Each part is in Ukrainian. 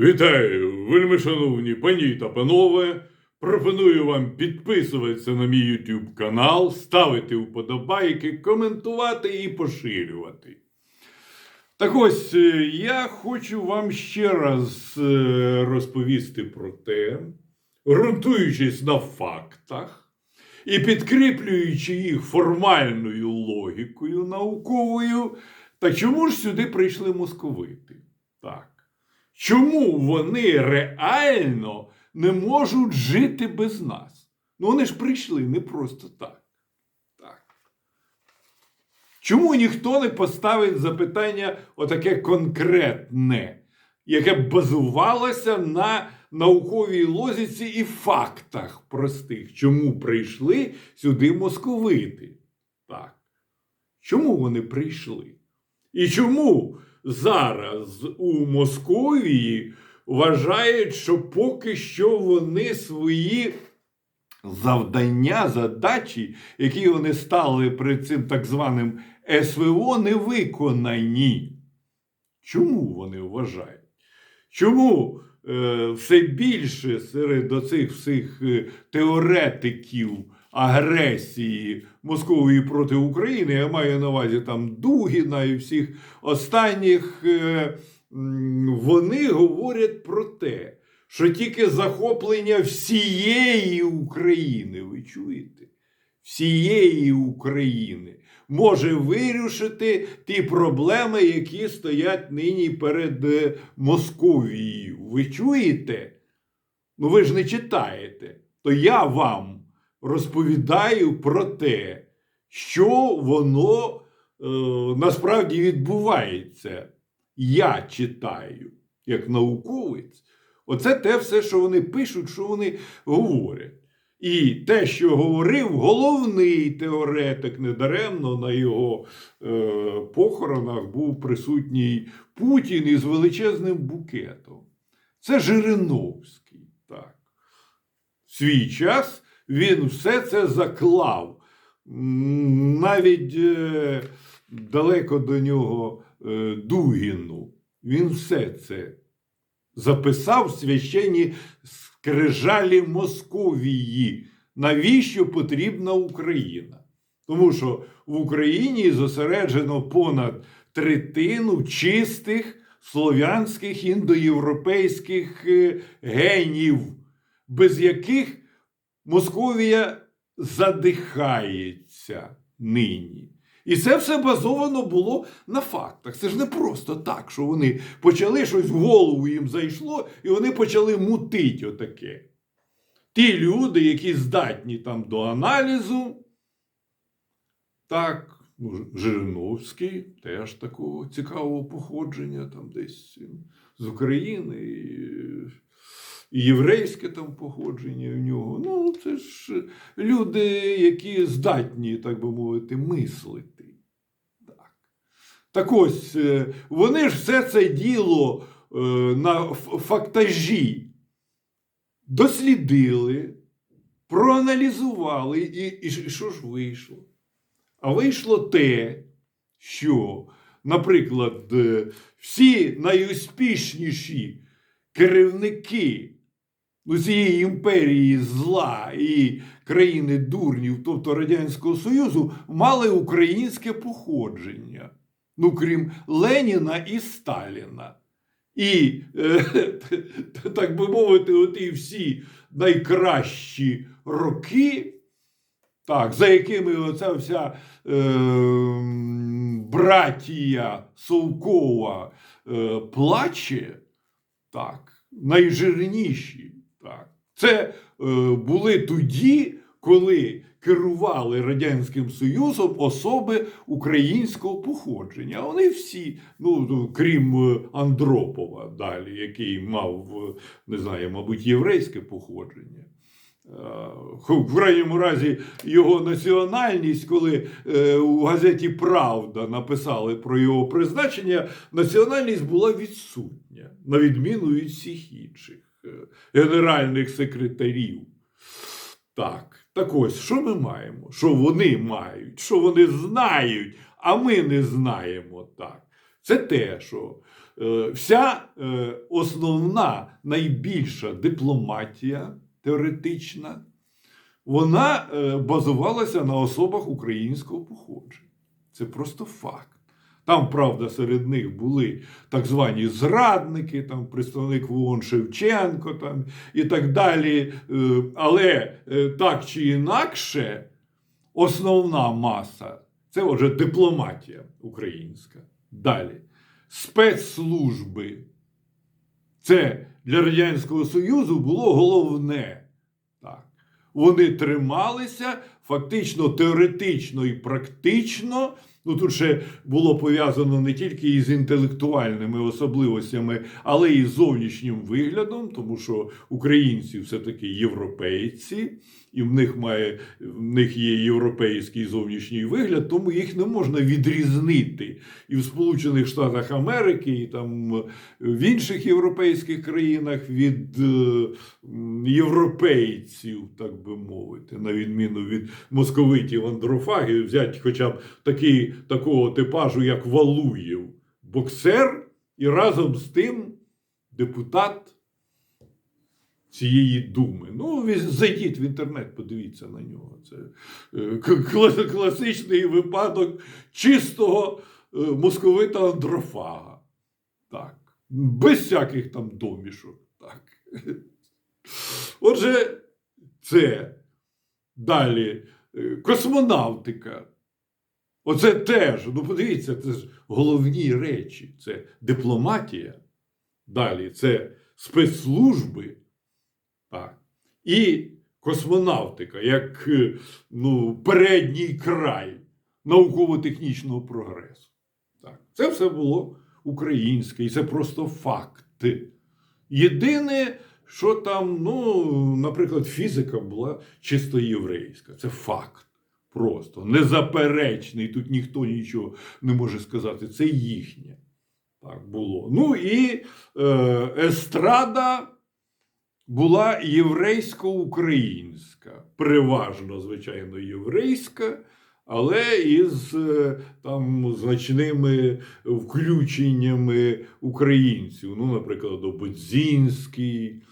Вітаю, вельми пані та панове. Пропоную вам підписуватися на мій YouTube канал, ставити вподобайки, коментувати і поширювати. Так ось е, я хочу вам ще раз е, розповісти про те, ґрунтуючись на фактах і підкріплюючи їх формальною логікою науковою, та чому ж сюди прийшли московити? Так. Чому вони реально не можуть жити без нас? Ну вони ж прийшли не просто так. так. Чому ніхто не поставить запитання отаке конкретне, яке базувалося на науковій лозіці і фактах простих? Чому прийшли сюди московити? Так. Чому вони прийшли? І чому зараз у Московії вважають, що поки що вони свої завдання, задачі, які вони стали перед цим так званим СВО, не виконані? Чому вони вважають? Чому е, все більше серед оцих всіх е, теоретиків агресії Московії проти України, я маю на увазі там Дугіна і всіх останніх, е, вони говорять про те, що тільки захоплення всієї України, ви чуєте? Всієї України може вирішити ті проблеми, які стоять нині перед е, Московією. Ви чуєте? Ну ви ж не читаєте. То я вам розповідаю про те, що воно е, насправді відбувається. Я читаю як науковець. Оце те все, що вони пишуть, що вони говорять. І те, що говорив головний теоретик, недаремно на його е, похоронах був присутній Путін із величезним букетом. Це Жириновський. Так. Свій час він все це заклав. Навіть е, далеко до нього е, Дугіну. Він все це записав священні скрижалі Московії. Навіщо потрібна Україна? Тому що в Україні зосереджено понад третину чистих слов'янських індоєвропейських е, генів, без яких Московія задихається нині. І це все базовано було на фактах. Це ж не просто так, що вони почали щось в голову їм зайшло, і вони почали мутить отаке. Ті люди, які здатні там до аналізу, так, ну, Жириновський теж такого цікавого походження, там десь з України, і єврейське там походження в нього. Ну, це ж люди, які здатні, так би мовити, мислити. Так, так ось, е, вони ж все це діло е, на фактажі дослідили, проаналізували, і, і що ж вийшло? А вийшло те, що, наприклад, е, всі найуспішніші керівники цієї імперії зла і країни дурнів, тобто Радянського Союзу, мали українське походження, ну крім Леніна і Сталіна. І, е, так би мовити, оті всі найкращі роки, так, за якими оця вся е, братія Совкова е, плаче, так, найжирніші. Так. Це е, були тоді, коли керували Радянським Союзом особи українського походження. Вони всі, ну, ну, крім е, Андропова, далі, який мав, е, не знаю, мабуть, єврейське походження. В крайньому разі його національність, коли у газеті Правда написали про його призначення, національність була відсутня, на відміну від всіх інших генеральних секретарів. Так, так ось, що ми маємо? Що вони мають, що вони знають, а ми не знаємо так. Це те, що е, вся е, основна найбільша дипломатія теоретична, вона е, базувалася на особах українського походження. Це просто факт. Там, правда, серед них були так звані зрадники, там представник ВООН Шевченко там, і так далі. Е, Але е, так чи інакше, основна маса це вже дипломатія українська. Далі. Спецслужби. Це для Радянського Союзу було головне. Так. Вони трималися фактично теоретично і практично. Ну, тут ще було пов'язано не тільки із інтелектуальними особливостями, але і зовнішнім виглядом, тому що українці все-таки європейці, і в них має в них є європейський зовнішній вигляд, тому їх не можна відрізнити і в Сполучених Штатах Америки, і там е, в інших європейських країнах від е, європейців, так би мовити, на відміну від московитів андрофагів, взяти хоча б такий, такого типажу, як Валуєв, боксер, і разом з тим депутат цієї думи. Ну, зайдіть в інтернет, подивіться на нього. Це е, класичний випадок чистого е, московита андрофага. Так. Без всяких там домішок. Так. Отже, це далі е, космонавтика. Оце теж, ну подивіться, це ж головні речі. Це дипломатія. Далі це спецслужби. Так. І космонавтика як е, ну, передній край науково-технічного прогресу. Так. Це все було українське, і це просто факти. Єдине, що там, ну, наприклад, фізика була чисто єврейська. Це факт. Просто незаперечний. Тут ніхто нічого не може сказати. Це їхнє. Так було. Ну і е, естрада була єврейсько-українська, переважно, звичайно, єврейська, але із е, там значними включеннями українців. Ну, наприклад, Ободзінський,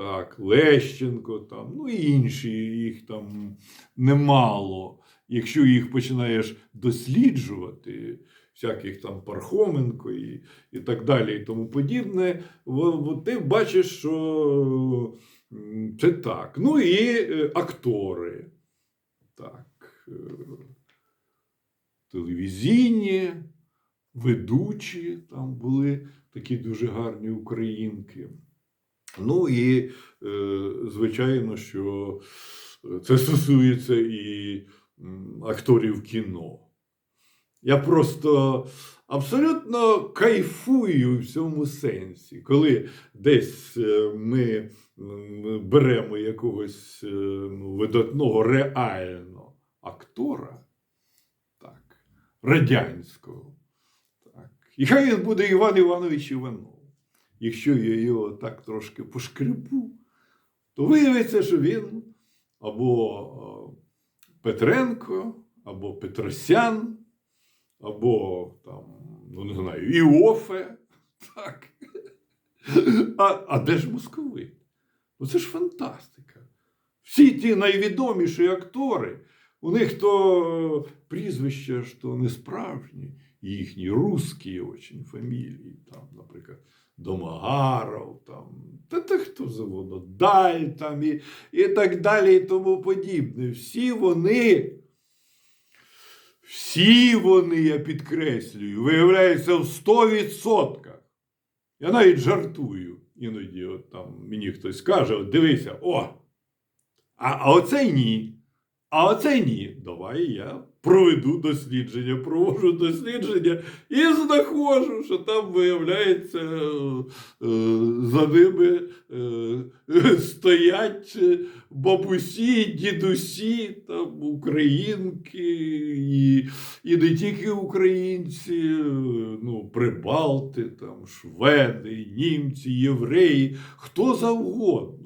так, Лещенко, там, ну і інші їх там немало. Якщо їх починаєш досліджувати, всяких там Пархоменко і, і так далі, і тому подібне, ти бачиш, що це так. Ну і е, актори. Так. е, Телевізійні, ведучі, там були такі дуже гарні українки. Ну і, е, звичайно, що це стосується і акторів кіно. Я просто абсолютно кайфую в цьому сенсі, коли десь е, ми беремо якогось е, ну, видатного реально актора, так, радянського. Так. І хай він буде Іван Іванович Іванов. Якщо я його так трошки пошкребу, то виявиться, що він або е, Петренко, або Петросян, або там, ну не знаю, Іофе. Так. А, а де ж московит? Ну це ж фантастика. Всі ті найвідоміші актори, у них то прізвища ж то не справжні, їхні русські очень фамілії, там, наприклад, Домагаров, там, та, та хто завгодно, Даль там і, і так далі, і тому подібне. Всі вони, всі вони, я підкреслюю, виявляються в 100%. Я навіть жартую. Іноді от там мені хтось каже: от дивися, о, а, а оцей ні. А оцей ні. Давай я проведу дослідження, проводжу дослідження і знаходжу, що там виявляється, е, за ними е, стоять бабусі, дідусі, там українки, і, і не тільки українці, е, ну, прибалти, там, шведи, німці, євреї, хто завгодно.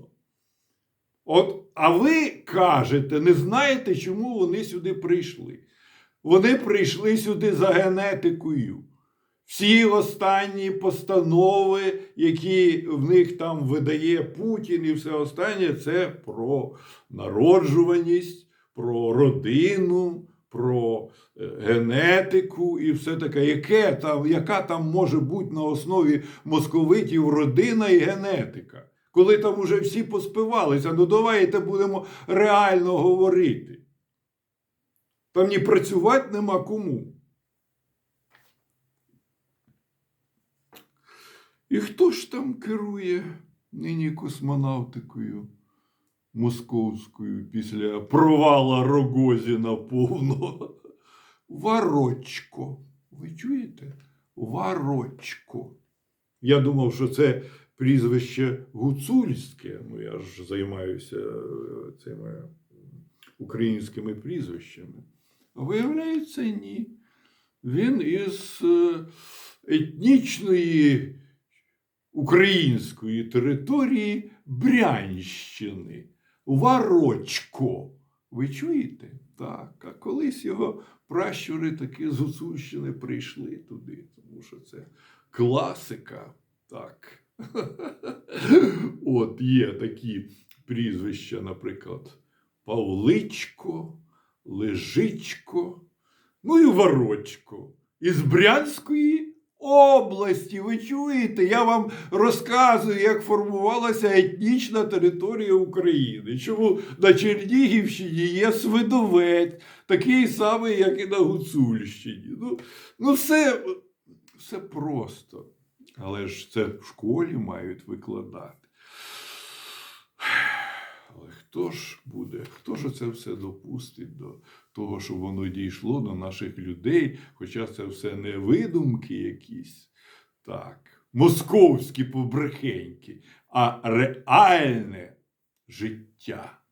От, а ви кажете, не знаєте, чому вони сюди прийшли. Вони прийшли сюди за генетикою. всі останні постанови, які в них там видає Путін і все останнє, це про народжуваність, про родину, про е, генетику і все таке. Яке там, яка там може бути на основі московитів родина і генетика? Коли там уже всі поспивалися, ну давайте будемо реально говорити. Там ні працювати нема кому. І хто ж там керує нині космонавтикою московською після провала Рогозіна повного? Варочко. Ви чуєте? Варочко. Я думав, що це прізвище гуцульське. Ну, я ж займаюся е, цими українськими прізвищами. А виявляється, ні. Він із е, етнічної української території Брянщини. Варочко. Ви чуєте? Так. А колись його пращури таки з Гуцульщини прийшли туди, тому що це класика. Так. От є такі прізвища, наприклад, Павличко, Лежичко, ну і Ворочко. Із Брянської області. Ви чуєте? Я вам розказую, як формувалася етнічна територія України. Чому на Чернігівщині є Свидовець, такий самий, як і на Гуцульщині. Ну, ну все, все просто. Але ж це в школі мають викладати. Але хто ж буде, хто ж це все допустить до того, щоб воно дійшло до наших людей, хоча це все не видумки якісь, так, московські побрехеньки, а реальне життя.